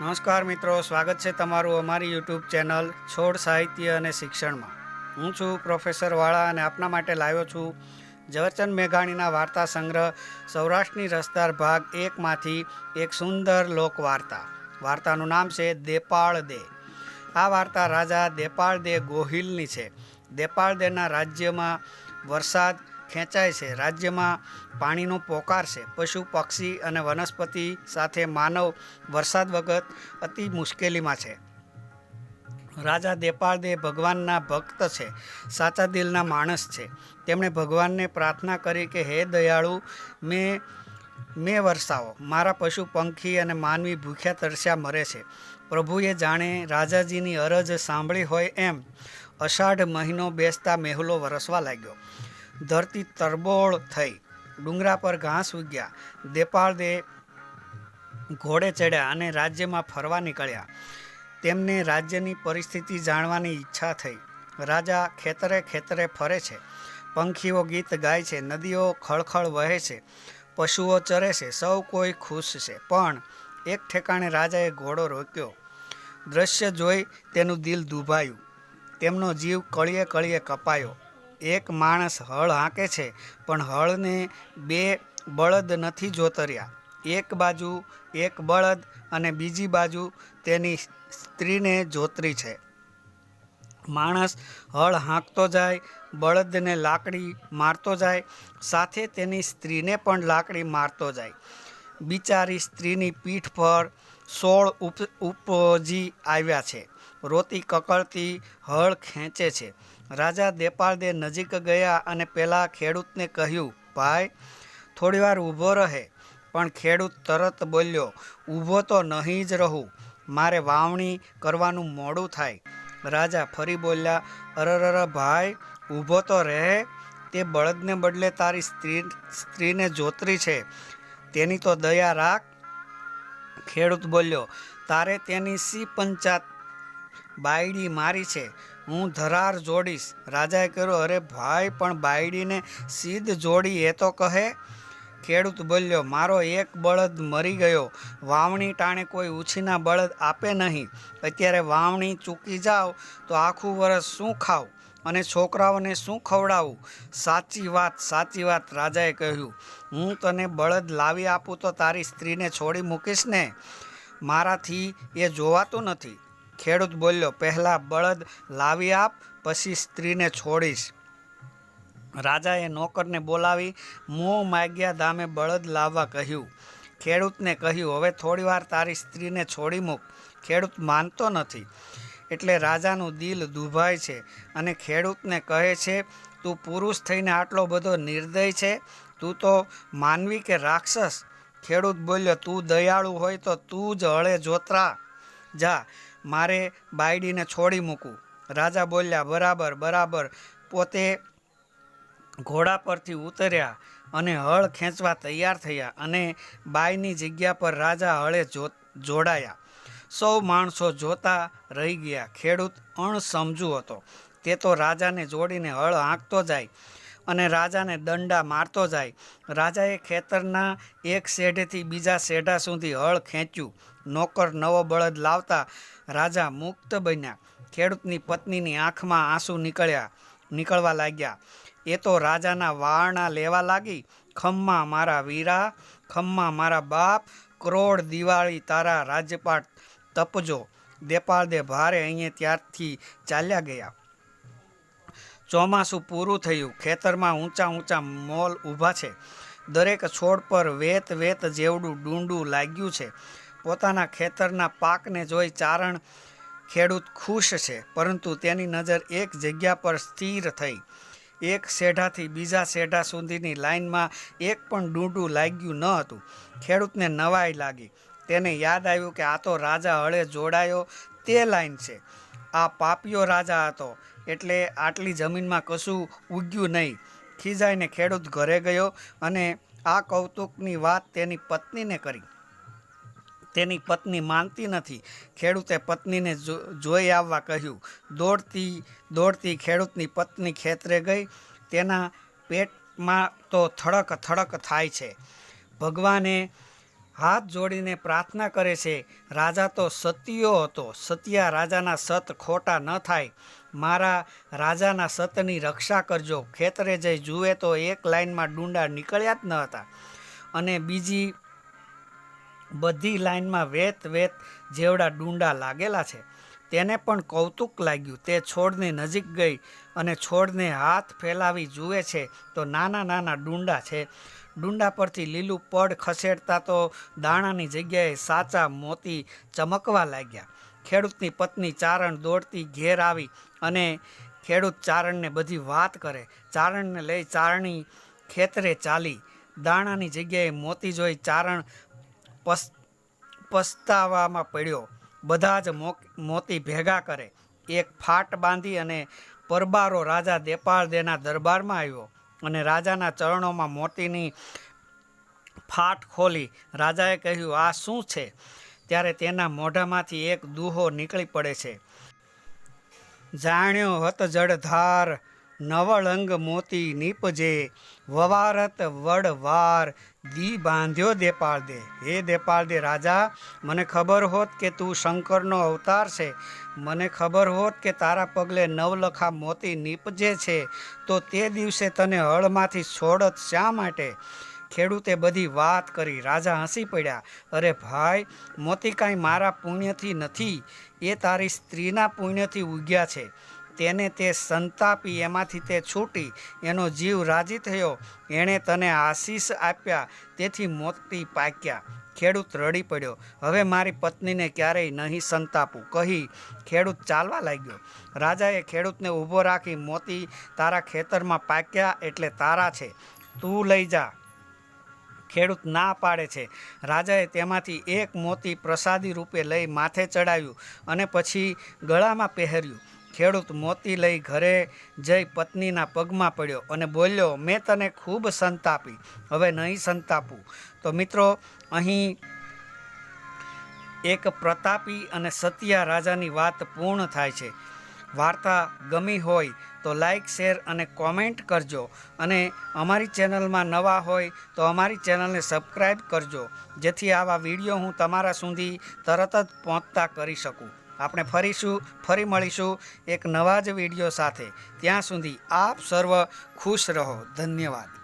નમસ્કાર મિત્રો, સ્વાગત છે તમારું અમારી યુટ્યુબ ચેનલ છોડ સાહિત્ય અને શિક્ષણમાં. હું છું પ્રોફેસર વાળા અને આપના માટે લાવ્યો છું ઝવેરચંદ મેઘાણીના વાર્તા સંગ્રહ, સૌરાષ્ટ્રની રસદાર ભાગ એકમાંથી એક સુંદર લોકવાર્તા. વાર્તાનું નામ છે દેપાળ દે. આ વાર્તા રાજા દેપાળ દે ગોહિલની છે. દેપાળ દેના રાજ્યમાં વરસાદ ખેંચાય છે. રાજ્યમાં પાણીનો પોકાર છે. પશુ, પક્ષી અને વનસ્પતિ સાથે માનવ વરસાદ વગર અતિ મુશ્કેલીમાં છે. રાજા દેપાળદે ભગવાનના ભક્ત છે. સાચા દિલના માણસ છે. તેમણે ભગવાનને પ્રાર્થના કરી કે, હે દયાળુ, મેં મેં વરસાવો. મારા પશુ, પંખી અને માનવી ભૂખ્યા તરસ્યા મરે છે. પ્રભુએ જાણે રાજાજીની અરજ સાંભળી હોય એમ અષાઢ મહિનો બેસતા મેહુલો વરસવા લાગ્યો. ધરતી તરબોળ થઈ. ડુંગરા પર ઘાસ ઉગ્યા. દેપાળદે ઘોડે ચડ્યા અને રાજ્યમાં ફરવા નીકળ્યા. તેમને રાજ્યની પરિસ્થિતિ જાણવાની ઈચ્છા થઈ. રાજા ખેતરે ખેતરે ફરે છે. પંખીઓ ગીત ગાય છે. નદીઓ ખળખળ વહે છે. પશુઓ ચરે છે. સૌ કોઈ ખુશ છે. પણ એક ઠેકાણે રાજાએ ઘોડો રોક્યો. દ્રશ્ય જોઈ તેનું દિલ દુભાયું. તેમનો જીવ કળીએ કળીએ કપાયો. એક માણસ હળ હાંકે છે, પણ હળને બે બળદ નથી જોતર્યા. એક બાજુ એક બળદ અને બીજી બાજુ તેની સ્ત્રીને જોતરી છે. માણસ હળ હાંકતો જાય, બળદને લાકડી મારતો જાય, સાથે તેની સ્ત્રીને પણ લાકડી મારતો જાય. બિચારી સ્ત્રીની પીઠ પર સોળ ઉપ, ઉપજી આવ્યા છે. રોતી કકળતી હળ ખેંચે છે. રાજા દેપાળદે નજીક ગયા અને પેલા ખેડૂતને કહ્યું, ભાઈ, થોડીવાર ઊભો રહે. પણ ખેડૂત તરત બોલ્યો, ઊભો તો નહીં જ રહું. મારે વાવણી કરવાનું મોડું થાય. રાજા ફરી બોલ્યા અરરર ભાઈ, ઊભો તો રહે. તે બળદને બદલે તારી સ્ત્રી, સ્ત્રીને જોતરી છે. તેની તો દયા રાખ. ખેડૂત બોલ્યો, તારે તેની સી પંચાત બાયડી મારી છે. હું ધરાર જોડીશ. રાજાએ કહ્યું અરે ભાઈ, પણ બાયડીને સીધ જોડી, એ તો કહે. ખેડૂત બોલ્યો, મારો એક બળદ મરી ગયો. વાવણી ટાણે કોઈ ઉછીના બળદ આપે નહીં. અત્યારે વાવણી ચૂકી જાઓ, તો આખું વરસ શું ખાવ? અને છોકરાઓને શું ખવડાવું? સાચી વાત સાચી વાત, રાજાએ કહ્યું. હું તને બળદ લાવી આપું તો તારી સ્ત્રીને છોડી મૂકીશ ને? મારાથી એ જોવાતું નથી. ખેડૂત બોલ્યો, પહેલાં બળદ લાવી આપ, પછી સ્ત્રીને છોડીશ. રાજાએ નોકરને બોલાવી, મોં માગ્યા દામે બળદ લાવવા કહ્યું. ખેડૂતને કહ્યું, હવે થોડીવાર તારી સ્ત્રીને છોડી મૂક. ખેડૂત માનતો નથી. એટલે રાજાનું દિલ દુભાય છે અને ખેડૂતને કહે છે, તું પુરુષ થઈને આટલો બધો નિર્દય છે? તું તો માનવી કે રાક્ષસ? ખેડૂત બોલ્યો, તું દયાળુ હોય તો તું જ હળે જોતરા. જા મારે બાયડીને છોડી મૂકું રાજા બોલ્યા, બરાબર બરાબર. પોતે ઘોડા પરથી ઉતર્યા અને હળ ખેંચવા તૈયાર થયા અને બાયની જગ્યા પર રાજા હળે જોડાયા. સૌ માણસો જોતા રહી ગયા. ખેડૂત અણસમજુ હતો. તે તો રાજાને જોડીને હળ હાંકતો જાય અને રાજાને દંડા મારતો જાય. રાજાએ ખેતરના એક શેઢેથી બીજા શેઢા સુધી હળ ખેંચ્યું. નોકર નવો બળદ લાવતા રાજા મુક્ત બન્યા. ખેડૂતની પત્નીની આંખમાં આંસુ નીકળ્યા, નીકળવા લાગ્યા. એ તો રાજાના વારણા લેવા લાગી. ખમ્મા મારા વીરા, ખમ્મા મારા બાપ, કરોડ દિવાળી તારા રાજપાટ તપજો. દેપાળ દે ભારે અહીંયા ત્યારથી ચાલ્યા ગયા. ચોમાસું પૂરું થયું. ખેતરમાં ઊંચા ઊંચા મોલ ઊભા છે. દરેક છોડ પર વેત વેત જેવડું ડુંડું લાગ્યું છે. પોતાના ખેતરના પાકને જોઈ ચારણ ખેડૂત ખુશ છે, પરંતુ તેની નજર એક જગ્યા પર સ્થિર થઈ. એક શેઢાથી બીજા શેઢા સુધીની લાઇનમાં એક પણ ડૂંડું લાગ્યું ન હતું. ખેડૂતને નવાઈ લાગી. તેને યાદ આવ્યું કે આ તો રાજા હળે જોડાયો, તે લાઈન છે. આ પાપિયો રાજા હતો, એટલે આટલી જમીનમાં કશું ઉગ્યું નહીં. ખીજાઈને ખેડૂત ઘરે ગયો અને આ કૌતુકની વાત તેની પત્નીને કરી. તેની પત્ની માનતી નથી. ખેડૂતે પત્નીને જોઈ આવવા કહ્યું, દોડતી દોડતી ખેડૂતની પત્ની ખેતરે ગઈ. તેના પેટમાં તો થડક થડક થાય છે. ભગવાને હાથ જોડીને પ્રાર્થના કરે છે, રાજા તો સત્યો હતો. સત્યા રાજાના સત ખોટા ન થાય. મારા રાજાના સતની રક્ષા કરજો. ખેતરે જઈ જુએ તો એક લાઈનમાં ડુંડા નીકળ્યા જ ન હતા. અને બીજી બધી લાઈનમાં વેત વેત જેવડા ડુંડા લાગેલા છે. તેને પણ કૌતુક લાગ્યું. તે છોડની નજીક ગઈ અને છોડને હાથ ફેલાવી જુએ છે તો નાના નાના ડુંડા છે. ડુંડા પરથી લીલું પડ ખસેડતા તો દાણાની જગ્યાએ સાચા મોતી ચમકવા લાગ્યા. ખેડૂતની પત્ની ચારણ દોડતી ઘેર આવી અને ખેડૂત ચારણને બધી વાત કરે. ચારણને લઈ ચારણી ખેતરે ચાલી. દાણાની જગ્યાએ મોતી જોઈ ચારણ પસ, પસ્તાવામાં પડ્યો. બધા જ મોતી ભેગા કરે. એક ફાટ બાંધી અને પરબારો રાજા દેપાળ દેના દરબારમાં આવ્યો અને રાજાના ચરણોમાં મોતીની ફાટ ખોલી. રાજાએ કહ્યું, આ શું છે? ત્યારે તેના મોઢામાંથી એક દુહો નીકળી પડે છે. જાણ્યો હત જળધાર નવળંગ મોતી નીપજે, વવારત વડવાર દી બાંધ્યો દેપાળ દે. હે દેપાળ દે રાજા, મને ખબર હોત કે તું શંકરનો અવતાર છે. મને ખબર હોત કે તારા પગલે નવલખા મોતી નીપજે છે, તો તે દિવસે તને હળમાંથી છોડત શા માટે? ખેડૂતે બધી વાત કરી. રાજા હસી પડ્યા. અરે ભાઈ, મોતી કાંઈ મારા પુણ્યથી નથી. એ તારી સ્ત્રીના પુણ્યથી ઉગ્યા છે. તેને તે સંતાપી, એમાંથી તે છૂટી, એનો જીવ રાજી થયો. એણે તને આશીષ આપ્યા, તેથી મોતી પાક્યા. ખેડૂત રડી પડ્યો. હવે મારી પત્નીને ક્યારેય નહીં સંતાપું, કહી ખેડૂત ચાલવા લાગ્યો. રાજાએ ખેડૂતને ઊભો રાખી મોતી તારા ખેતરમાં પાક્યા એટલે તારા છે. તું લઈ જા. ખેડૂત ના પાડે છે. રાજાએ તેમાંથી એક મોતી પ્રસાદી રૂપે લઈ માથે ચડાવ્યું અને પછી ગળામાં પહેર્યું. ખેડૂત મોતી લઈ ઘરે જઈ પત્નીના પગમાં પડ્યો અને બોલ્યો, મેં તને ખૂબ સંતાપી હવે નહીં સંતાપું તો મિત્રો, અહીં એક પ્રતાપી અને સત્યા રાજાની વાત પૂર્ણ થાય છે. વાર્તા ગમી હોય તો લાઈક, શેર અને કોમેન્ટ કરજો અને અમારી ચેનલમાં નવા હોય તો અમારી ચેનલને સબસ્ક્રાઈબ કરજો, જેથી આવા વીડિયો હું તમારા સુધી તરત જ પહોંચતા કરી શકું. આપણે ફરીશું, ફરી મળીશું એક નવા જ વીડિયો સાથે. ત્યાં સુધી આપ સર્વ ખુશ રહો. ધન્યવાદ.